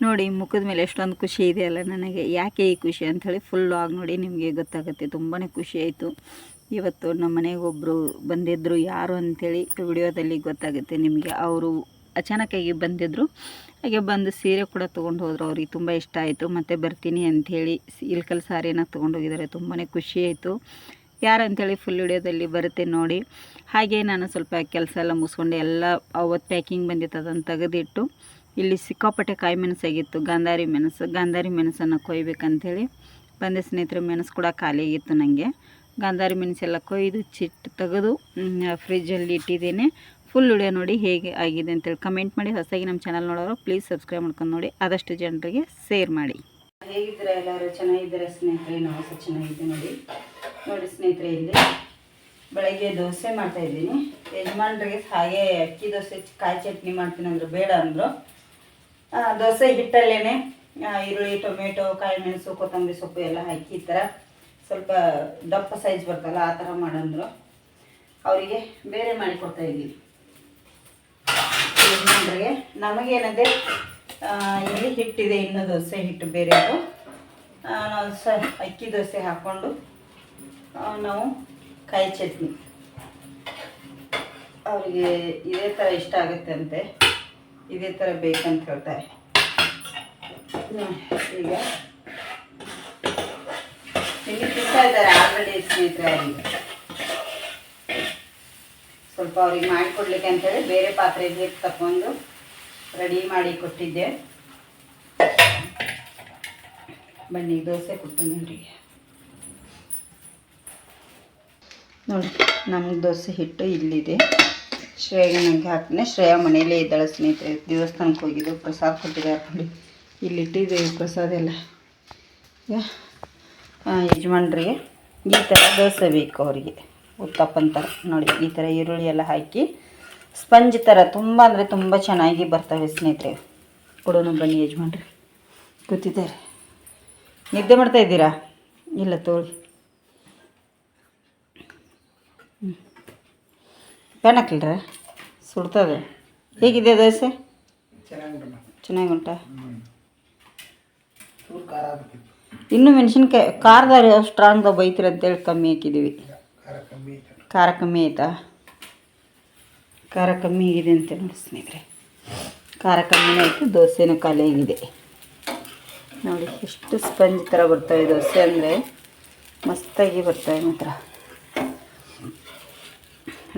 ನೋಡಿ, ಮುಖದ ಮೇಲೆ ಎಷ್ಟೊಂದು ಖುಷಿ ಇದೆಯಲ್ಲ ನನಗೆ. ಯಾಕೆ ಈ ಖುಷಿ ಅಂಥೇಳಿ ಫುಲ್ ಆಗಿ ನೋಡಿ ನಿಮಗೆ ಗೊತ್ತಾಗುತ್ತೆ. ತುಂಬಾ ಖುಷಿ ಆಯಿತು. ಇವತ್ತು ನಮ್ಮ ಮನೆಗೆ ಒಬ್ಬರು ಬಂದಿದ್ದರು ಯಾರು ಅಂಥೇಳಿ ವಿಡಿಯೋದಲ್ಲಿ ಗೊತ್ತಾಗುತ್ತೆ ನಿಮಗೆ. ಅವರು ಅಚಾನಕ್ಕಾಗಿ ಬಂದಿದ್ದರು ಹಾಗೆ ಬಂದು ಸೀರೆ ಕೂಡ ತೊಗೊಂಡು ಹೋದರು. ಅವ್ರಿಗೆ ತುಂಬ ಇಷ್ಟ ಆಯಿತು. ಮತ್ತು ಬರ್ತೀನಿ ಅಂಥೇಳಿ ಇಲ್ಕಲ್ ಸಾರಿನ ತೊಗೊಂಡೋಗಿದ್ದಾರೆ ತುಂಬಾ ಖುಷಿ ಆಯಿತು. ಯಾರು ಅಂಥೇಳಿ ಫುಲ್ ವಿಡಿಯೋದಲ್ಲಿ ಬರುತ್ತೆ ನೋಡಿ. ಹಾಗೆ ನಾನು ಸ್ವಲ್ಪ ಕೆಲಸ ಎಲ್ಲ ಮುಗಿಸ್ಕೊಂಡು. ಎಲ್ಲ ಅವತ್ತು ಪ್ಯಾಕಿಂಗ್ ಬಂದಿತ್ತು. ಅದನ್ನು ತೆಗೆದಿಟ್ಟು ಇಲ್ಲಿ ಸಿಕ್ಕಾಪಟ್ಟೆ ಕಾಯಿ ಮೆಣಸಾಗಿತ್ತು, ಗಾಂಧಾರಿ ಮೆಣಸು, ಗಾಂಧಾರಿ ಮೆಣಸನ್ನು ಕೊಯ್ಬೇಕಂಥೇಳಿ ಬಂದೆ ಸ್ನೇಹಿತರು, ಮೆಣಸು ಕೂಡ ಖಾಲಿಯಾಗಿತ್ತು ನನಗೆ ಗಾಂಧಾರಿ ಮೆಣಸೆಲ್ಲ ಕೊಯ್ದು ಚಿಟ್ಟು ತೆಗೆದು ಫ್ರಿಜ್ಜಲ್ಲಿ ಇಟ್ಟಿದ್ದೇನೆ. ಫುಲ್ ವಿಡಿಯೋ ನೋಡಿ ಹೇಗೆ ಆಗಿದೆ ಅಂತೇಳಿ ಕಮೆಂಟ್ ಮಾಡಿ. ಹೊಸದಾಗಿ ನಮ್ಮ ಚಾನಲ್ ನೋಡೋರು ಪ್ಲೀಸ್ ಸಬ್ಸ್ಕ್ರೈಬ್ ಮಾಡ್ಕೊಂಡು ನೋಡಿ. ಆದಷ್ಟು ಜನರಿಗೆ ಶೇರ್ ಮಾಡಿ. ಹೇಗಿದ್ದೀರಾ ಎಲ್ಲರೂ? ಚೆನ್ನಾಗಿದ್ದೀರಾ ಸ್ನೇಹಿತರೆ? ನಾವು ಸಹ ಚೆನ್ನಾಗಿದ್ದೀವಿ ನೋಡಿ. ನೋಡಿ ಸ್ನೇಹಿತರೆ, ಇಲ್ಲಿ ಬೆಳಗ್ಗೆ ದೋಸೆ ಮಾಡ್ತಾಯಿದ್ದೀನಿ ಯಜಮಾನ್ರಿಗೆ ಹಾಗೆ ಅಕ್ಕಿ ದೋಸೆ, ಕಾಯಿ ಚಟ್ನಿ ಮಾಡ್ತೀನಿ ಅಂದರು, ಬೇಡ ಅಂದರು. ದೋಸೆ ಹಿಟ್ಟಲ್ಲೇ ಈರುಳ್ಳಿ, ಟೊಮೆಟೊ ಕಾಳುಮೆಣಸು ಮೆಣಸು ಕೊತ್ತಂಬರಿ ಸೊಪ್ಪು ಎಲ್ಲ ಹಾಕಿ ಈ ಥರ ಸ್ವಲ್ಪ ದಪ್ಪ ಸೈಜ್ ಬರ್ತಲ್ಲ, ಆ ಥರ ಮಾಡಂದ್ರು. ಅವರಿಗೆ ಬೇರೆ ಮಾಡಿ ಕೊಡ್ತಾ ಇದ್ದೀವಿ. ಯಜಮಾನ್ರಿಗೆ. ನಮಗೇನಂದರೆ ಇಲ್ಲಿ ಹಿಟ್ಟಿದೆ, ಇನ್ನೂ ದೋಸೆ ಹಿಟ್ಟು ಬೇರೆ ಅದು. ನಾವು ಸ, ಅಕ್ಕಿ ದೋಸೆ ಹಾಕ್ಕೊಂಡು ನಾವು ಕಾಯಿ ಚಟ್ನಿ. ಅವರಿಗೆ ಇದೇ ಥರ ಇಷ್ಟ ಆಗುತ್ತೆ ಅಂತೆ. ಇದೇ ಥರ ಬೇಕಂತ ಹೇಳ್ತಾರೆ. ಈಗ. ಇಲ್ಲಿ ತಿಂತಾ ಇದ್ದಾರೆ ಆಲ್ರೆಡಿ ಸ್ನೇಹಿತರೆ ಅವರಿಗೆ. ಸ್ವಲ್ಪ ಅವ್ರಿಗೆ ಮಾಡಿಕೊಡ್ಲಿಕ್ಕೆ ಅಂತೇಳಿ ಬೇರೆ ಪಾತ್ರೆಗೆ ತಗೊಂಡು ರೆಡಿ ಮಾಡಿ ಕೊಟ್ಟಿದ್ದೆ. ಬನ್ನಿ, ದೋಸೆ ಕೊಡ್ತೀನಿ ಅವರಿಗೆ. ನೋಡಿ ನಮ್ಗೆ ದೋಸೆ ಹಿಟ್ಟು ಇಲ್ಲಿದೆ. ಶ್ರೇಯಾಗೆ ನನಗೆ ಹಾಕ್ತೀನಿ. ಶ್ರೇಯಾ ಮನೇಲೇ ಇದ್ದಾಳೆ ಸ್ನೇಹಿತರೆ. ದೇವಸ್ಥಾನಕ್ಕೆ ಹೋಗಿದ್ದು, ಪ್ರಸಾದ ಕೊಟ್ಟಿದ್ದಾರೆ ಇಲ್ಲಿ ಇಟ್ಟಿದ್ದೇವೆ ಪ್ರಸಾದ ಎಲ್ಲ. ಯಜಮಾನ್ರಿಗೆ ಈ ಥರ ದೋಸೆ ಬೇಕು ಅವರಿಗೆ. ಉತ್ತಪ್ಪನ ಥರ. ನೋಡಿ, ಈ ಥರ ಈರುಳ್ಳಿ ಎಲ್ಲ ಹಾಕಿ ಸ್ಪಂಜ್ ಥರ ತುಂಬ ಅಂದರೆ ತುಂಬ ಚೆನ್ನಾಗಿ ಬರ್ತವೆ ಸ್ನೇಹಿತರೆ. ಕೊಡೋಣ ಬನ್ನಿ ಯಜಮಾನ್ರಿ. ಕೂತಿದ್ದಾರೆ. ನಿದ್ದೆ ಮಾಡ್ತಾ ಇದ್ದೀರಾ? ಇಲ್ಲ ತೋಳಿ ಫ್ಯಾನ್ ಹಾಕ್ಲಿರ ಸುಡ್ತದೆ. ಹೇಗಿದೆ ದೋಸೆ? ಚೆನ್ನಾಗಿ ಉಂಟಾ ಇನ್ನು ಮೆಣಸಿನ್ಕಾಯಿ ಖಾರದ ಸ್ಟ್ರಾಂಗ್ ಬೈತೀರ ಅಂತೇಳಿ ಕಮ್ಮಿ ಹಾಕಿದ್ದೀವಿ. ಖಾರ ಕಮ್ಮಿ ಆಯ್ತಾ. ಖಾರ ಕಮ್ಮಿ ಆಗಿದೆ ಅಂತ ನೋಡಿ ಸ್ನೇಹಿತರೆ. ಖಾರ ಕಮ್ಮಿ ಆಯಿತು ದೋಸೆನೂ ಖಾಲಿ ಆಗಿದೆ. ನೋಡಿ ಎಷ್ಟು ಸ್ಪಂಜ್ ಥರ ಬರ್ತವೆ ದೋಸೆ ಅಂದರೆ ಮಸ್ತಾಗಿ ಬರ್ತವೆ ಮಾತ್ರ.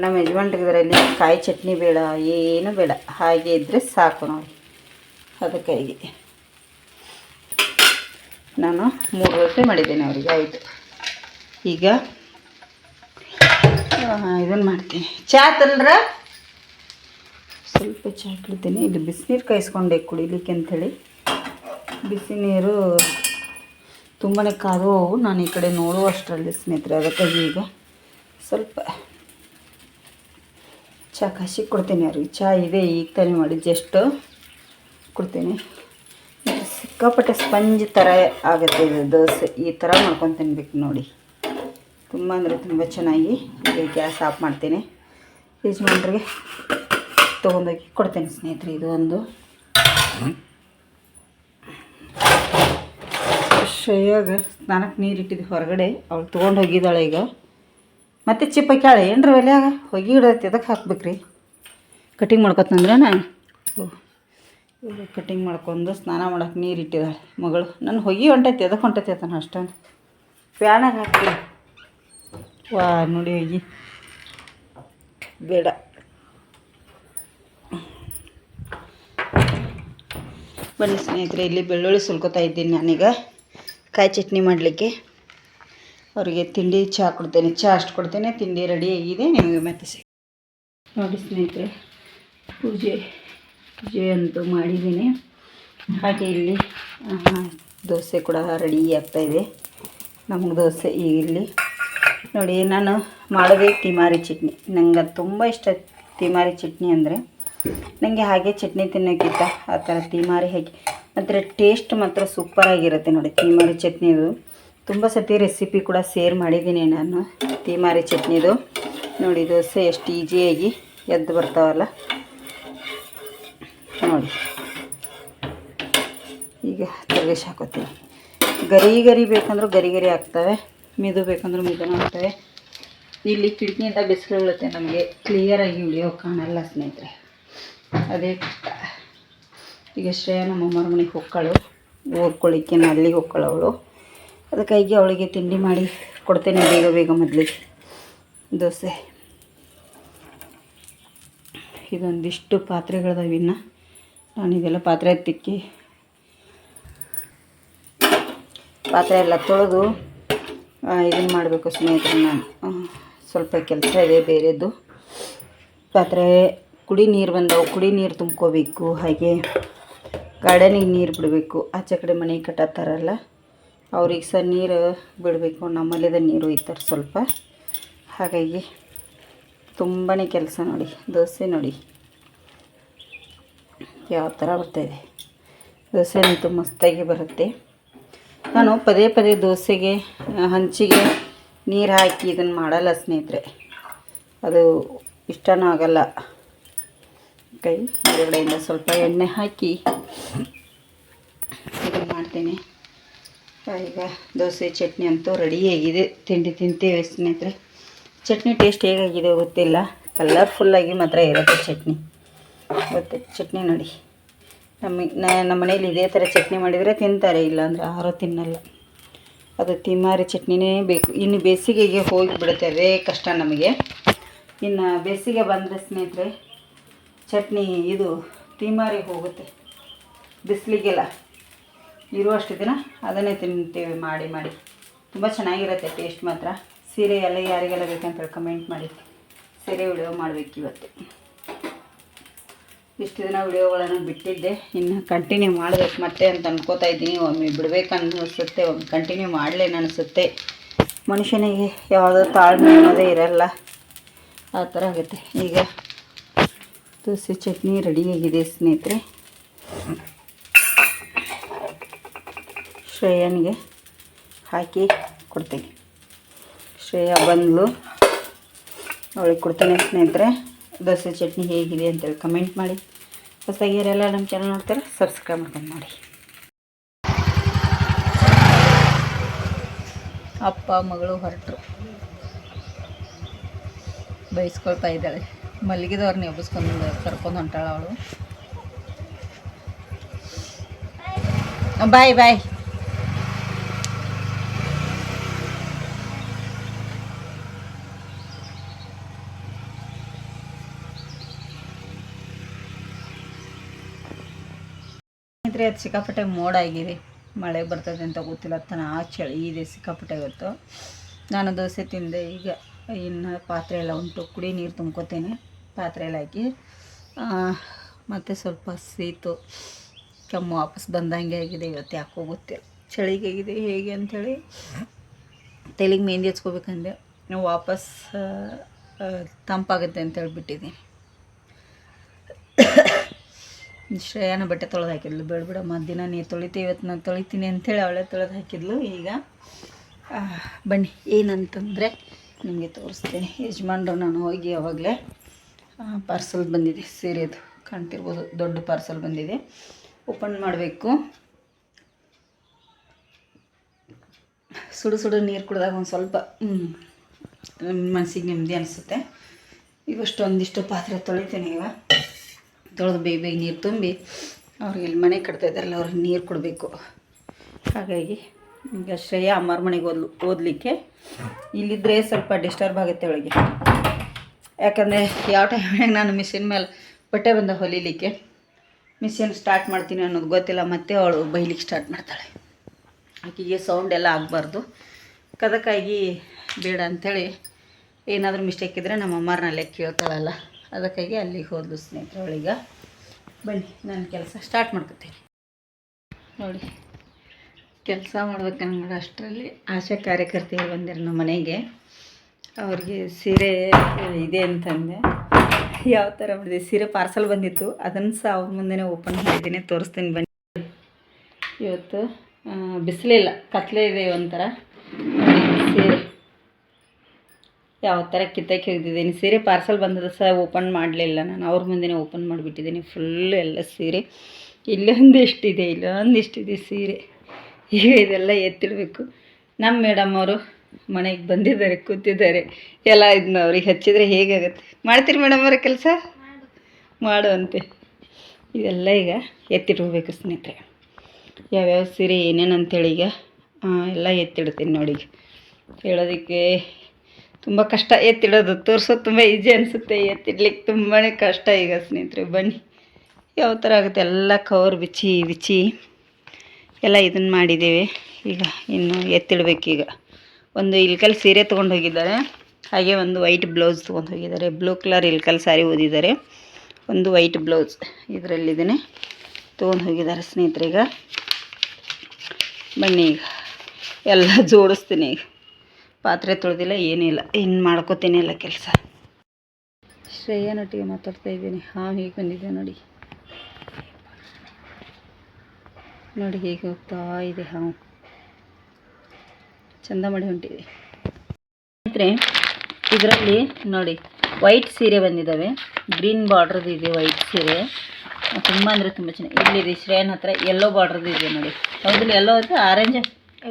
ನಮ್ಮ ಯಜಮಾನ್ರಿಗೆ ಇದರಲ್ಲಿ ಕಾಯಿ ಚಟ್ನಿ ಬೇಡ, ಏನು ಬೇಡ. ಹಾಗೆ ಇದ್ದರೆ ಸಾಕು ನೋಡಿ. ಅದಕ್ಕಾಗಿ ನಾನು ಮೂರು ರೊಟ್ಟಿ ಮಾಡಿದ್ದೇನೆ ಅವರಿಗೆ, ಆಯಿತು. ಈಗ ಇದನ್ನು ಮಾಡ್ತೀನಿ. ಚಾ ತಲ್ರ ಸ್ವಲ್ಪ ಚಾ ಕುಡಿತೀನಿ. ಇದು ಬಿಸಿನೀರು ಕಾಯಿಸ್ಕೊಂಡೆ ಕುಡಿಲಿಕ್ಕೆ ಅಂಥೇಳಿ ಬಿಸಿ ನೀರು ತುಂಬಾ ಕಾದು ನಾನು ಈ ಕಡೆ ನೋಡುವಷ್ಟರಲ್ಲಿ ಸ್ನೇಹಿತರೆ, ಅದಕ್ಕಾಗಿ ಈಗ ಸ್ವಲ್ಪ ಚಾ ಕಾಸಿ ಕೊಡ್ತೀನಿ ಅವ್ರಿಗೆ ಚಹಾ ಇದೆ, ಈಗ ತಾನೇ ಮಾಡಿ ಜಸ್ಟು ಕೊಡ್ತೀನಿ. ಸಿಕ್ಕಾಪಟ್ಟೆ ಸ್ಪಂಜ್ ಥರ ಆಗುತ್ತೆ ಇದು ದೋಸೆ. ಈ ಥರ ಮಾಡ್ಕೊಂಡು ತಿನ್ಬೇಕು ನೋಡಿ. ತುಂಬ ಅಂದರೆ ತುಂಬ ಚೆನ್ನಾಗಿ ಈಗ ಗ್ಯಾಸ್ ಆಫ್ ಮಾಡ್ತೀನಿ. ಯಜಮಾನ್ರಿಗೆ ತೊಗೊಂಡೋಗಿ ಕೊಡ್ತೇನೆ ಸ್ನೇಹಿತರೆ ಇದು ಒಂದು. ಶ್ರೇಯಾಗ ಸ್ನಾನಕ್ಕೆ ನೀರು ಇಟ್ಟಿದ್ದು ಹೊರಗಡೆ. ಅವಳು ತೊಗೊಂಡು ಹೋಗಿದ್ದಾಳೆ ಈಗ. ಮತ್ತೆ ಚಿಪ್ಪ ಕ್ಯಾಳೆ ಏನ್ರಿ ಒಲ್ಯಾಗ ಹೊಗಿ ಇಡತ್ತೆ ಎದಕ್ಕೆ ಹಾಕ್ಬೇಕ್ರಿ? ಕಟಿಂಗ್ ಮಾಡ್ಕೊತಂದ್ರೇನ ಕಟಿಂಗ್ ಮಾಡ್ಕೊಂಡು ಸ್ನಾನ ಮಾಡಕ್ಕೆ ನೀರು ಇಟ್ಟಿದ್ದಾಳೆ ಮಗಳು. ನನ್ನ ಹೊಗಿ ಹೊಂಟೈತಿ ಅದಕ್ಕೆ ಹೊಂಟೈತಿ ಆತನ ಅಷ್ಟೊಂದು ಪ್ಯಾನಾಗ ಹಾಕಿ ವಾ, ನೋಡಿ ಹೋಗಿ. ಬೇಡ. ಬನ್ನಿ ಸ್ನೇಹಿತರೆ, ಇಲ್ಲಿ ಬೆಳ್ಳುಳ್ಳಿ ಸುಲ್ಕೋತಾ ಇದ್ದೀನಿ ನಾನೀಗ. ಕಾಯಿ ಚಟ್ನಿ ಮಾಡಲಿಕ್ಕೆ. ಅವರಿಗೆ ತಿಂಡಿ ಚಹಾ ಕೊಡ್ತೇನೆ, ಚಹಾ ಅಷ್ಟು ಕೊಡ್ತೇನೆ, ತಿಂಡಿ ರೆಡಿ ಆಗಿದೆ, ನಿಮಗೆ ಮತ್ತೆ ಸಿಗ ನೋಡಿ ಸ್ನೇಹಿತರೆ, ಪೂಜೆ ಪೂಜೆ ಅಂತೂ ಮಾಡಿದ್ದೀನಿ. ಹಾಗೆ ಇಲ್ಲಿ ದೋಸೆ ಕೂಡ ರೆಡಿ ಆಗ್ತಾಯಿದೆ ನಮ್ಗೆ ದೋಸೆ ಇಲ್ಲಿ. ನೋಡಿ, ನಾನು ಮಾಡೋದೇ ತಿಮಾರಿ ಚಟ್ನಿ. ನಂಗೆ ತುಂಬ ಇಷ್ಟ ತಿಮಾರಿ ಚಟ್ನಿ ಅಂದರೆ. ನನಗೆ ಹಾಗೆ ಚಟ್ನಿ ತಿನ್ನೋಕ್ಕಿಂತ ಆ ಥರ ತಿಮಾರಿ ಹಾಕಿ ಅದರ ಟೇಸ್ಟ್ ಮಾತ್ರ ಸೂಪರಾಗಿರುತ್ತೆ ನೋಡಿ, ತಿಮಾರಿ ಚಟ್ನಿದು. ತುಂಬ ಸತಿ ರೆಸಿಪಿ ಕೂಡ ಸೇರ್ ಮಾಡಿದ್ದೀನಿ ನಾನು. ತಿಮಾರಿ ಚಟ್ನಿದು. ನೋಡಿ, ದೋಸೆ ಎಷ್ಟು ಈಸಿಯಾಗಿ ಎದ್ದು ಬರ್ತಾವಲ್ಲ. ನೋಡಿ. ಈಗ ತರ್ಗೇಶ್ ಹಾಕೋತೀವಿ ಗರಿ ಗರಿ ಬೇಕಂದ್ರೆ ಗರಿ ಗರಿ ಆಗ್ತವೆ. ಮಿದು ಬೇಕಂದ್ರೆ ಮಿದುನೂ ಆಗ್ತವೆ. ಇಲ್ಲಿ ಕಿಟಕಿಯಿಂದ ಬಿಸಿಲು ಬೀಳುತ್ತೆ ನಮಗೆ. ಕ್ಲಿಯರಾಗಿ ಉಳಿಯೋ ಕಾಣಲ್ಲ ಸ್ನೇಹಿತರೆ. ಅದೇ ಕಷ್ಟ ಈಗ ಶ್ರೇಯ ನಮ್ಮ ಮನೆಗೆ ಹೋಗ್ಕೊಳ್ಳು ಓದ್ಕೊಳ್ಳಿಕ್ಕೆ ಅಲ್ಲಿಗೆ ಹೋಗ್ಕೊಳ್ಳೋ ಅವಳು. ಅದಕ್ಕಾಗಿ ಅವಳಿಗೆ ತಿಂಡಿ ಮಾಡಿ ಕೊಡ್ತೇನೆ ಬೇಗ ಬೇಗ ಮೊದಲಿಗೆ. ದೋಸೆ. ಇದೊಂದಿಷ್ಟು ಪಾತ್ರೆಗಳಿದಾವೆ ಇನ್ನು. ನಾನು ಇದೆಲ್ಲ ಪಾತ್ರೆ ತಿಕ್ಕಿ ಪಾತ್ರೆ ಎಲ್ಲ ತೊಳೆದು ಇದನ್ನು ಮಾಡಬೇಕು ಸ್ನೇಹಿತರೆ ನಾನು. ಸ್ವಲ್ಪ ಕೆಲಸ ಇದೆ ಬೇರೆದು. ಪಾತ್ರೆ, ಕುಡಿ ನೀರು ಬಂದವು. ಕುಡಿ ನೀರು ತುಂಬ್ಕೋಬೇಕು. ಹಾಗೆ ಗಾರ್ಡನಿಗೆ ನೀರು ಬಿಡಬೇಕು. ಆಚೆ ಕಡೆ ಮನೆ ಕಟ್ಟತ್ತಾರಲ್ಲ ಅವ್ರಿಗೆ ಸಹ ನೀರು ಬಿಡಬೇಕು, ನಮ್ಮಲ್ಲಿದ ನೀರು ಒಯ್ತಾರೆ ಸ್ವಲ್ಪ. ಹಾಗಾಗಿ ತುಂಬಾ ಕೆಲಸ ನೋಡಿ, ದೋಸೆ ನೋಡಿ. ಯಾವ ಥರ ಬರ್ತಾಯಿದೆ ದೋಸೆ ಅಂತೂ ಮಸ್ತಾಗಿ ಬರುತ್ತೆ. ನಾನು ಪದೇ ಪದೇ ದೋಸೆಗೆ, ಹಂಚಿಗೆ ನೀರು ಹಾಕಿ ಇದನ್ನು ಮಾಡಲ್ಲ ಸ್ನೇಹಿತರೆ. ಅದು ಇಷ್ಟನೂ ಆಗಲ್ಲ. ಕೈ ಹೊರಗಡೆಯಿಂದ ಸ್ವಲ್ಪ ಎಣ್ಣೆ ಹಾಕಿ ಇದನ್ನು ಮಾಡ್ತೇನೆ. ಈಗ ದೋಸೆ, ಚಟ್ನಿ ಅಂತೂ ರೆಡಿಯಾಗಿದೆ ತಿಂಡಿ ತಿಂತೀವಿ ಸ್ನೇಹಿತರೆ. ಚಟ್ನಿ ಟೇಸ್ಟ್ ಹೇಗಾಗಿದೆ ಗೊತ್ತಿಲ್ಲ. ಕಲರ್ಫುಲ್ಲಾಗಿ ಮಾತ್ರ ಇರುತ್ತೆ ಚಟ್ನಿ. ಗೊತ್ತೆ ಚಟ್ನಿ ನೋಡಿ. ನಮಗೆ ನಮ್ಮ ಮನೇಲಿ ಇದೇ ಥರ ಚಟ್ನಿ ಮಾಡಿದರೆ ತಿಂತಾರೆ, ಇಲ್ಲಾಂದರೆ ಯಾರೂ ತಿನ್ನಲ್ಲ. ಅದು ತಿಮ್ಮಾರಿ ಚಟ್ನಿನೇ ಬೇಕು. ಇನ್ನು ಬೇಸಿಗೆಗೆ ಹೋಗಿಬಿಡುತ್ತೆ, ಅದೇ ಕಷ್ಟ ನಮಗೆ. ಇನ್ನು ಬೇಸಿಗೆ ಬಂದರೆ ಸ್ನೇಹಿತರೆ, ಚಟ್ನಿ ಇದು ತಿಮಾರಿ ಹೋಗುತ್ತೆ. ಬಿಸಿಲಿಗೆಲ್ಲ. ಇರುವಷ್ಟು ದಿನ ಅದನ್ನೇ ತಿಂತೀವಿ, ಮಾಡಿ ಮಾಡಿ. ತುಂಬ ಚೆನ್ನಾಗಿರುತ್ತೆ ಟೇಸ್ಟ್ ಮಾತ್ರ. ಸೀರೆ ಎಲ್ಲ ಯಾರಿಗೆಲ್ಲ ಬೇಕಂತ ಕಮೆಂಟ್ ಮಾಡಿ. ಸೀರೆ ವಿಡಿಯೋ ಮಾಡಬೇಕು ಇವತ್ತು. ಇಷ್ಟು ದಿನ ವಿಡಿಯೋಗಳನ್ನು ಬಿಟ್ಟಿದ್ದೆ. ಇನ್ನು ಕಂಟಿನ್ಯೂ ಮಾಡಬೇಕು ಮತ್ತೆ ಅಂತ ಅನ್ಕೋತಾ ಇದ್ದೀನಿ. ಒಮ್ಮೆ ಬಿಡ್ಬೇಕು ಅನ್ನಿಸುತ್ತೆ, ಒಮ್ಮೆ ಕಂಟಿನ್ಯೂ ಮಾಡಲೇನು ಅನಿಸುತ್ತೆ. ಮನುಷ್ಯನಿಗೆ ಯಾವುದೋ ತಾಳ್ಮೆ ಅನ್ನೋದೇ ಇರಲ್ಲ. ಆ ಥರ ಆಗುತ್ತೆ. ಈಗ ತುಸಿ ಚಟ್ನಿ ರೆಡಿಯಾಗಿದೆ ಸ್ನೇಹಿತರೆ. ಶ್ರೇಯನಿಗೆ ಹಾಕಿ ಕೊಡ್ತೀನಿ. ಶ್ರೇಯ ಬಂದಳು ಅವಳಿಗೆ ಕೊಡ್ತೇನೆ ಸ್ನೇಹಿತರೆ, ದೋಸೆ ಚಟ್ನಿ ಹೇಗಿದೆ ಅಂತೇಳಿ ಕಮೆಂಟ್ ಮಾಡಿ. ಹೊಸದಾಗಿ ಯಾರೆಲ್ಲ ನಮ್ಮ ಚಾನಲ್ ನೋಡ್ತಾರೆ ಸಬ್ಸ್ಕ್ರೈಬ್ ಮಾಡ್ಕೊಂಡು ಮಾಡಿ. ಅಪ್ಪ, ಮಗಳು ಹೊರಟರು. ಬೈಸ್ಕೊಳ್ತಾ ಇದ್ದಾಳೆ. ಮಲಗಿದವ್ರನ್ನ ಎಬ್ಬಿಸ್ಕೊಂಡು ಕರ್ಕೊಂಡು ಹೊಂಟಾಳ ಅವಳು. ಬಾಯ್ ಬಾಯ್. ಸ್ನೇಹಿತರೆ, ಅದು ಸಿಕ್ಕಾಪಟ್ಟೆ ಮೋಡ ಆಗಿದೆ. ಮಳೆ ಬರ್ತದೆ ಅಂತ ಗೊತ್ತಿಲ್ಲ. ತನ ಆ ಚಳಿ ಇದೆ ಸಿಕ್ಕಾಪಟ್ಟೆ ಇವತ್ತು. ನಾನು ದೋಸೆ ತಿಂದೆ. ಈಗ ಇನ್ನು ಪಾತ್ರೆ ಎಲ್ಲ ಉಂಟು. ಕುಡಿ ನೀರು ತುಂಬ್ಕೋತೇನೆ. ಪಾತ್ರೆ ಎಲ್ಲ ಹಾಕಿ. ಮತ್ತು ಸ್ವಲ್ಪ ಸೀತು. ಕೆಮ್ಮು ವಾಪಸ್ ಬಂದಂಗೆ ಆಗಿದೆ. ಇವತ್ತು ಯಾಕೋ ಗೊತ್ತಿಲ್ಲ. ಚಳಿಗೆ ಆಗಿದೆ. ಹೇಗೆ ಅಂಥೇಳಿ ತಲೆಗೆ ಮೆಹಂದಿ ಹಚ್ಕೋಬೇಕಂದೆ. ನಾವು ವಾಪಸ್ ತಂಪಾಗುತ್ತೆ ಅಂತೇಳಿ ಬಿಟ್ಟಿದ್ದೀನಿ ಶ್ರೇಯನ ಬಟ್ಟೆ ತೊಳೆದು ಹಾಕಿದ್ಲು. ಬೇಡ ಬಿಡಮ್ಮ ದಿನ ನೀರು ತೊಳಿತೆ, ಇವತ್ತು ನಾನು ತೊಳಿತೀನಿ ಅಂಥೇಳಿ ಅವಳೆ ತೊಳೆದು ಹಾಕಿದ್ಲು. ಈಗ ಬನ್ನಿ, ಏನಂತಂದರೆ ನಿಮಗೆ ತೋರಿಸ್ತೀನಿ. ಯಜಮಾನ್ರು ನಾನು ಹೋಗಿ ಯಾವಾಗಲೇ ಪಾರ್ಸಲ್ ಬಂದಿದೆ. ಸೀರೆದು ಕಾಣ್ತಿರ್ಬೋದು, ದೊಡ್ಡ ಪಾರ್ಸಲ್ ಬಂದಿದೆ. ಓಪನ್ ಮಾಡಬೇಕು. ಸುಡು ಸುಡು ನೀರು ಕುಡಿದಾಗ ಒಂದು ಸ್ವಲ್ಪ ಮನಸ್ಸಿಗೆ ನೆಮ್ಮದಿ ಅನಿಸುತ್ತೆ. ಇವಷ್ಟು ಒಂದಿಷ್ಟು ಪಾತ್ರೆ ತೊಳಿತೀನಿ ಈಗ. ತೊಳೆದು ಬೇಗ ಬೇಗ ನೀರು ತುಂಬಿ ಅವ್ರಿಗೆ ಇಲ್ಲಿ ಮನೆ ಕಟ್ತಾ ಇದ್ದಾರಲ್ಲ, ಅವ್ರಿಗೆ ನೀರು ಕೊಡಬೇಕು. ಹಾಗಾಗಿ ಈಗ ಶ್ರೇಯ ಅಮ್ಮರ ಮನೆಗೆ ಓದ್ಲು, ಓದಲಿಕ್ಕೆ. ಇಲ್ಲಿದ್ದರೆ ಸ್ವಲ್ಪ ಡಿಸ್ಟರ್ಬ್ ಆಗುತ್ತೆ ಅವಳಿಗೆ. ಯಾಕಂದರೆ ಯಾವ ಟೈಮ್ನಾಗ ನಾನು ಮಿಷಿನ್ ಮೇಲೆ ಬಟ್ಟೆ ಬಂದ ಹೊಲಿಲಿಕ್ಕೆ ಮಿಷಿನ್ ಸ್ಟಾರ್ಟ್ ಮಾಡ್ತೀನಿ ಅನ್ನೋದು ಗೊತ್ತಿಲ್ಲ, ಮತ್ತೆ ಅವಳು ಬೈಲಿಕ್ಕೆ ಸ್ಟಾರ್ಟ್ ಮಾಡ್ತಾಳೆ. ಆಕೆಗೆ ಸೌಂಡ್ ಎಲ್ಲ ಆಗಬಾರ್ದು. ಕದಕ್ಕಾಗಿ ಬೇಡ ಅಂಥೇಳಿ ಏನಾದರೂ ಮಿಸ್ಟೇಕ್ ಇದ್ದರೆ ನಮ್ಮ ಅಮ್ಮರನ್ನಲ್ಲೇ ಕೇಳ್ತಾಳಲ್ಲ. ಅದಕ್ಕಾಗಿ ಅಲ್ಲಿಗೆ ಹೋದ್ಲು ಸ್ನೇಹಿತರೆ, ಅವಳೀಗ ಬನ್ನಿ, ನಾನು ಕೆಲಸ ಸ್ಟಾರ್ಟ್ ಮಾಡ್ಕೊತೀನಿ. ನೋಡಿ, ಕೆಲಸ ಮಾಡ್ಬೇಕು ನನಗೆ ಅಷ್ಟರಲ್ಲಿ ಆಶಾ ಕಾರ್ಯಕರ್ತೆಯರು ಬಂದಿರು ನಮ್ಮ ಮನೆಗೆ. ಅವ್ರಿಗೆ ಸೀರೆ ಇದೆ ಅಂತಂದೆ. ಯಾವ ಥರ ಮಾಡಿದೆ? ಸೀರೆ ಪಾರ್ಸಲ್ ಬಂದಿತ್ತು. ಅದನ್ನು ಸಹ ಅವ್ರ ಮುಂದೆನೇ ಓಪನ್ ಮಾಡಿದ್ದೀನಿ, ತೋರಿಸ್ತೀನಿ ಬನ್ನಿ. ಇವತ್ತು ಬಿಸಿಲಿಲ್ಲ, ಕತ್ಲೆ ಇದೆ ಒಂಥರ. ಸೀರೆ. ಯಾವ ಥರ ಕಿತ್ತಕ್ಕೆ ಹೋಗಿದ್ದೀನಿ ಸೀರೆ ಪಾರ್ಸಲ್ ಬಂದದ ಸಹ ಓಪನ್ ಮಾಡಲಿಲ್ಲ ನಾನು. ಅವ್ರ ಮುಂದೆನೇ ಓಪನ್ ಮಾಡಿಬಿಟ್ಟಿದ್ದೀನಿ ಫುಲ್ ಎಲ್ಲ ಸೀರೆ. ಇಲ್ಲೊಂದಿಷ್ಟಿದೆ ಇಲ್ಲೊಂದಿಷ್ಟಿದೆ ಸೀರೆ. ಈಗ ಇದೆಲ್ಲ ಎತ್ತಿಡಬೇಕು. ನಮ್ಮ ಮೇಡಮ್ ಅವರು ಮನೆಗೆ ಬಂದಿದ್ದಾರೆ, ಕೂತಿದ್ದಾರೆ. ಎಲ್ಲ ಇದನ್ನ ಅವ್ರಿಗೆ ಹಚ್ಚಿದ್ರೆ ಹೇಗಾಗುತ್ತೆ? ಮಾಡ್ತೀರಿ ಮೇಡಮ್ ಅವರ ಕೆಲಸ? ಮಾಡುವಂತೆ. ಇದೆಲ್ಲ ಈಗ ಎತ್ತಿಟ್ಕೋಬೇಕು ಸ್ನೇಹಿತರೆ. ಯಾವ್ಯಾವ ಸೀರೆ ಏನೇನು ಅಂತೇಳಿ ಈಗ ಎಲ್ಲ ಎತ್ತಿಡ್ತೀನಿ ನೋಡಿ. ಹೇಳೋದಕ್ಕೆ ತುಂಬ ಕಷ್ಟ ಎತ್ತಿಡೋದು ತೋರಿಸೋದು ತುಂಬ ಈಜಿ ಅನಿಸುತ್ತೆ ಎತ್ತಿಡ್ಲಿಕ್ಕೆ ತುಂಬಾ ಕಷ್ಟ ಈಗ ಸ್ನೇಹಿತರೆ, ಬನ್ನಿ. ಯಾವ ಥರ ಆಗುತ್ತೆ? ಎಲ್ಲ ಕವರ್ ಬಿಚ್ಚಿ ಬಿಚ್ಚಿ ಎಲ್ಲ ಇದನ್ನು ಮಾಡಿದ್ದೇವೆ. ಈಗ ಇನ್ನು ಎತ್ತಿಡಬೇಕೀಗ ಒಂದು ಇಲ್ಕಲ್ ಸೀರೆ ತೊಗೊಂಡು ಹೋಗಿದ್ದಾರೆ. ಹಾಗೆ ಒಂದು ವೈಟ್ ಬ್ಲೌಸ್ ತೊಗೊಂಡು ಹೋಗಿದ್ದಾರೆ. ಬ್ಲೂ ಕಲರ್ ಇಲ್ಕಲ್ ಸ್ಯಾರಿ ಓದಿದ್ದಾರೆ ಒಂದು ವೈಟ್ ಬ್ಲೌಸ್ ಇದರಲ್ಲಿದ್ದೇನೆ. ತೊಗೊಂಡು ಹೋಗಿದ್ದಾರೆ ಸ್ನೇಹಿತರೀಗ ಬನ್ನಿ ಈಗ. ಎಲ್ಲ ಜೋಡಿಸ್ತೀನಿ ಈಗ. ಪಾತ್ರೆ ತೊಳೆದಿಲ್ಲ ಏನಿಲ್ಲ ಇನ್ನು ಮಾಡ್ಕೋತೀನಿ ಇಲ್ಲ ಕೆಲಸ. ಶ್ರೇಯನೊಟ್ಟಿಗೆ ಮಾತಾಡ್ತಾ ಇದ್ದೀನಿ. ಹಾವು ಹೀಗೆ ಬಂದಿದೆ ನೋಡಿ. ನೋಡಿ ಹೇಗೆ ಹೋಗ್ತಾ ಇದೆ. ಹಾವು ಚಂದ ಮಾಡಿ ಹೊಂಟಿದೆ. ಸ್ನೇಹಿತರೆ ಇದರಲ್ಲಿ ನೋಡಿ ವೈಟ್ ಸೀರೆ ಬಂದಿದ್ದಾವೆ. ಗ್ರೀನ್ ಬಾರ್ಡ್ರದ್ದು ಇದೆ ವೈಟ್ ಸೀರೆ. ತುಂಬ ಅಂದರೆ ತುಂಬ ಚೆನ್ನಾಗಿ ಇಲ್ಲಿದೆ ಶ್ರೇಯನ್ ಹತ್ರ ಎಲ್ಲೋ ಬಾರ್ಡ್ರದ್ದು ಇದೆ ನೋಡಿ. ಹೌದಿಲ್ಲ ಎಲ್ಲೋ ಅಂದರೆ ಆರೆಂಜ್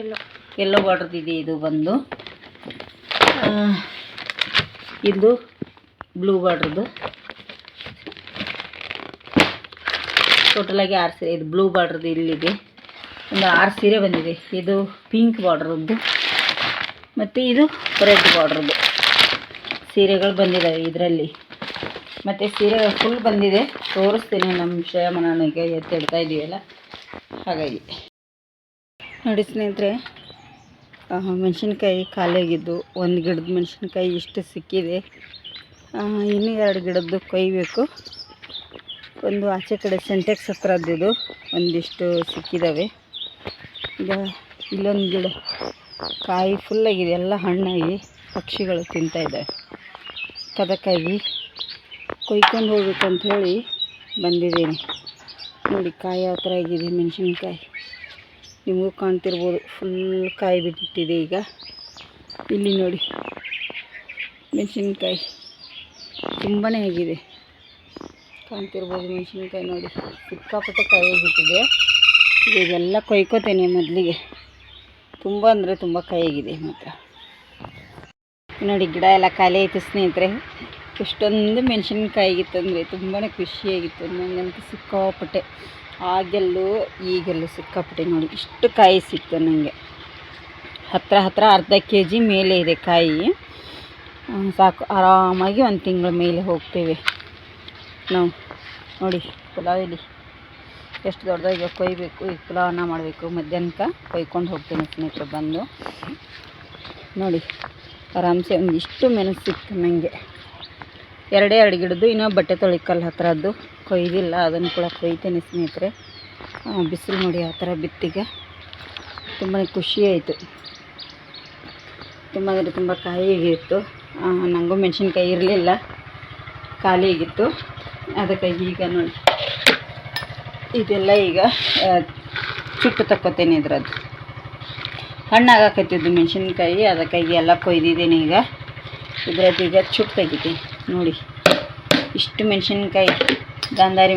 ಎಲ್ಲೋ ಎಲ್ಲೋ ಬಾರ್ಡ್ರದ್ದು ಇದೆ ಇದು ಬಂದು. ಇದು ಬ್ಲೂ ಬಾರ್ಡ್ರದ್ದು ಟೋಟಲಾಗಿ ಆರು ಸೀರೆ ಇದು ಬ್ಲೂ ಬಾರ್ಡ್ರದ್ದು ಇಲ್ಲಿದೆ ಒಂದು ಆರು ಸೀರೆ ಬಂದಿದೆ ಇದು ಪಿಂಕ್ ಬಾರ್ಡ್ರದ್ದು ಮತ್ತು ಇದು ರೆಡ್ ಬಾರ್ಡ್ರದ್ದು ಸೀರೆಗಳು ಬಂದಿದ್ದಾವೆ ಇದರಲ್ಲಿ ಮತ್ತು ಸೀರೆ ಫುಲ್ ಬಂದಿದೆ ತೋರಿಸ್ತೀನಿ ನಮ್ಮ ಶ್ರೇಯಮನಿಗೆ ಎತ್ತಿಡ್ತಾ ಇದ್ದೀವಲ್ಲ ಹಾಗಾಗಿ ನೋಡಿ ಸ್ನೇಹಿತರೆ ಮೆಣಸಿನ್ಕಾಯಿ ಖಾಲಿಯಾಗಿದ್ದು, ಒಂದು ಗಿಡದ ಮೆಣಸಿನ್ಕಾಯಿ ಇಷ್ಟು ಸಿಕ್ಕಿದೆ. ಇನ್ನೂ ಎರಡು ಗಿಡದ್ದು ಕೊಯ್ಬೇಕು. ಒಂದು ಆಚೆ ಕಡೆ ಸೆಂಟೆಕ್ಸ್ ಹತ್ರದ್ದು ಒಂದಿಷ್ಟು ಸಿಕ್ಕಿದ್ದಾವೆ ಈಗ ಇಲ್ಲೊಂದು ಗಿಡ, ಕಾಯಿ ಫುಲ್ಲಾಗಿದೆ ಎಲ್ಲ ಹಣ್ಣಾಗಿ ಪಕ್ಷಿಗಳು ತಿಂತಾಯಿದ್ದಾವೆ ಅದಕ್ಕಾಗಿ ಕೊಯ್ಕೊಂಡು ಹೋಗ್ಬೇಕು ಅಂತ ಹೇಳಿ ಬಂದಿದ್ದೀನಿ. ನೋಡಿ, ಕಾಯಿ ಯಾವ ಥರ ಆಗಿದೆ, ಮೆಣಸಿನ್ಕಾಯಿ. ನಿಮಗೂ ಕಾಣ್ತಿರ್ಬೋದು. ಫುಲ್ ಕಾಯಿ ಬಿಟ್ಟಿದೆ ಈಗ. ಇಲ್ಲಿ ನೋಡಿ. ಮೆಣಸಿನ್ಕಾಯಿ. ತುಂಬಾ ಆಗಿದೆ. ಕಾಣ್ತಿರ್ಬೋದು ಮೆಣಸಿನ್ಕಾಯಿ ನೋಡಿ. ಸಿಕ್ಕಾಪಟ್ಟೆ ಕಾಯಿ ಬಿಟ್ಟಿದೆ. ಇದೆಲ್ಲ ಕೊಯ್ಕೋತೇನೆ ಮೊದಲಿಗೆ. ತುಂಬ ಅಂದರೆ ತುಂಬ ಕಾಯಿಗಿದೆ ಮಾತ್ರ. ನೋಡಿ, ಗಿಡ ಎಲ್ಲ ಖಾಲಿ ಆಯಿತು ಸ್ನೇಹಿತರೆ. ಎಷ್ಟೊಂದು ಮೆಣಸಿನ್ಕಾಯಿ ತಂದರೆ ತುಂಬಾ ಖುಷಿಯಾಗಿತ್ತು ನನಗಂತೂ ಸಿಕ್ಕಾಪಟ್ಟೆ. ಆಗೆಲ್ಲೂ ಈಗೆಲ್ಲೂ ಸಿಕ್ಕಾಪಟ್ಟೆ ನೋಡಿ, ಇಷ್ಟು ಕಾಯಿ ಸಿಕ್ತು ನನಗೆ. ಹತ್ತಿರ ಹತ್ತಿರ ಅರ್ಧ ಕೆ ಜಿ ಮೇಲೆ ಇದೆ ಕಾಯಿ. ಸಾಕು, ಆರಾಮಾಗಿ ಒಂದು ತಿಂಗಳ ಮೇಲೆ ಹೋಗ್ತೇವೆ. ನಾವು ನೋಡಿ ಇಲ್ಲಿ. ಎಷ್ಟು ದೊಡ್ಡದಾಗಿ ಕೊಯ್ಬೇಕು, ಈಗ ಪುಲಾವನ್ನ ಮಾಡಬೇಕು, ಮಧ್ಯಾಹ್ನಕ್ಕೆ ಕೊಯ್ಕೊಂಡು ಹೋಗ್ತೇನೆ ಸ್ನೇಹಿತರು ಬಂದು. ನೋಡಿ, ಆರಾಮ್ಸೆ ಒಂದಿಷ್ಟು ಮೆಣಸು ಸಿಕ್ತು ನನಗೆ. ಎರಡೇ ಎರಡು ಗಿಡದ್ದು ಇನ್ನೂ ಬಟ್ಟೆ ತೊಳಿಕಲ್ ಹತ್ರದ್ದು ಕೊಯ್ದಿಲ್ಲ, ಅದನ್ನು ಕೂಡ ಕೊಯ್ತೇನೆ ಸ್ನೇಹಿತರೆ. ಬಿಸಿಲು ನೋಡಿ ಆ ಥರ ಬಿತ್ತಿಗೆ. ತುಂಬಾ ಖುಷಿ ಆಯಿತು. ತುಂಬ ಅಂದರೆ ತುಂಬ ಕಾಯಿಗಿತ್ತು ನನಗೂ ಮೆಣಸಿನ್ಕಾಯಿ ಇರಲಿಲ್ಲ. ಖಾಲಿಯಾಗಿತ್ತು ಅದಕ್ಕೆ ಈಗ ನೋಡಿ. ಇದೆಲ್ಲ ಈಗ ಚುಟ್ಟು ತಕ್ಕೋತೇನೆ ಇದ್ರದ್ದು. ಹಣ್ಣಾಗಕತ್ತಿದ್ದು ಮೆಣಸಿನ್ಕಾಯಿ, ಅದಕ್ಕಾಗಿ ಎಲ್ಲ ಕೊಯ್ದಿದ್ದೀನಿ ಈಗ. ಇದ್ರದ್ದು ಈಗ ಚುಟ್ಟು ನೋಡಿ, ಇಷ್ಟು ಮೆಣಸಿನ್ಕಾಯಿ, ಗಾಂಧಾರಿ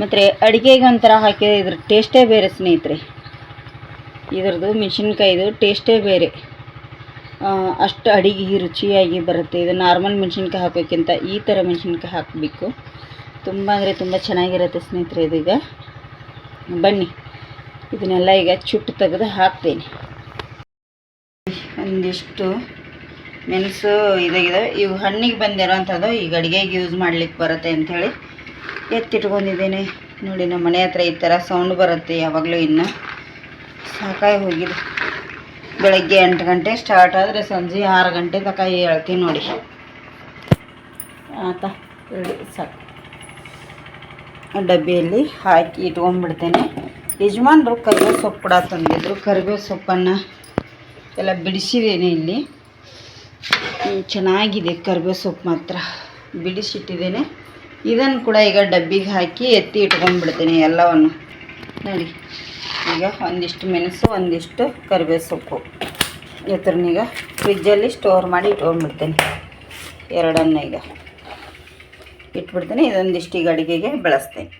ಮತ್ತು ಅಡುಗೆಗೆ ಒಂಥರ ಹಾಕಿದ್ರೆ ಇದ್ರ ಟೇಸ್ಟೇ ಬೇರೆ ಸ್ನೇಹಿತರೆ. ಇದ್ರದ್ದು ಮೆಣಸಿನ್ಕಾಯಿದು ಟೇಸ್ಟೇ ಬೇರೆ. ಅಷ್ಟು ಅಡುಗೆ ರುಚಿಯಾಗಿ ಬರುತ್ತೆ. ಇದು ನಾರ್ಮಲ್ ಮೆಣಸಿನ್ಕಾಯಿ ಹಾಕೋಕ್ಕಿಂತ ಈ ಥರ ಮೆಣಸಿನ್ಕಾಯಿ ಹಾಕಬೇಕು. ತುಂಬ ಅಂದರೆ ತುಂಬ ಚೆನ್ನಾಗಿರುತ್ತೆ ಸ್ನೇಹಿತರೆ ಇದೀಗ ಬನ್ನಿ, ಇದನ್ನೆಲ್ಲ ಈಗ ಚುಟ್ಟು ತೆಗೆದು ಹಾಕ್ತೇನೆ. ಒಂದಿಷ್ಟು ಮೆಣಸು ಇದಾಗಿದೆ. ಇವು ಹಣ್ಣಿಗೆ ಬಂದಿರೋಂಥದ್ದು ಈಗ ಅಡುಗೆಗೆ ಯೂಸ್ ಮಾಡ್ಲಿಕ್ಕೆ ಬರುತ್ತೆ ಅಂಥೇಳಿ ಎತ್ತಿಟ್ಕೊಂಡಿದ್ದೀನಿ. ನೋಡಿ ನಮ್ಮ ಮನೆ ಹತ್ರ ಈ ಥರ ಸೌಂಡ್ ಬರುತ್ತೆ ಯಾವಾಗಲೂ ಇನ್ನು. ಸಾಕಾಗಿ ಹೋಗಿದೆ. ಬೆಳಗ್ಗೆ ಎಂಟು ಗಂಟೆ ಸ್ಟಾರ್ಟ್ ಆದರೆ ಸಂಜೆ ಆರು ಗಂಟೆ ತಕ ಹೇಳ್ತೀನಿ ನೋಡಿ. ಆತ ಸಾಕು. ಡಬ್ಬಿಯಲ್ಲಿ ಹಾಕಿ ಇಟ್ಕೊಂಡ್ಬಿಡ್ತೇನೆ. ಯಜಮಾನ್ರು ಕರಿಬೇವು ಸೊಪ್ಪು ಕೂಡ ತಂದಿದ್ರು. ಕರಿಬೇವು ಸೊಪ್ಪನ್ನು ಎಲ್ಲ ಬಿಡಿಸಿದ್ದೀನಿ ಇಲ್ಲಿ. ಚೆನ್ನಾಗಿದೆ ಕರಿಬೇವು ಸೊಪ್ಪು ಮಾತ್ರ. ಬಿಡಿಸಿಟ್ಟಿದ್ದೇನೆ. ಇದನ್ನು ಕೂಡ ಈಗ ಡಬ್ಬಿಗೆ ಹಾಕಿ ಎತ್ತಿ ಇಟ್ಕೊಂಡ್ಬಿಡ್ತೀನಿ ಎಲ್ಲವನ್ನು. ನೋಡಿ, ಈಗ ಒಂದಿಷ್ಟು ಮೆಣಸು, ಒಂದಿಷ್ಟು ಕರಿಬೇವು ಸೊಪ್ಪು. ಎತ್ತರನೀಗ ಫ್ರಿಜ್ಜಲ್ಲಿ ಸ್ಟೋರ್ ಮಾಡಿ ಇಟ್ಕೊಂಡ್ಬಿಡ್ತೀನಿ. ಎರಡನ್ನ ಈಗ ಇಟ್ಬಿಡ್ತೀನಿ. ಇದೊಂದಿಷ್ಟು ಈಗ ಅಡುಗೆಗೆ ಬಳಸ್ತೇನೆ.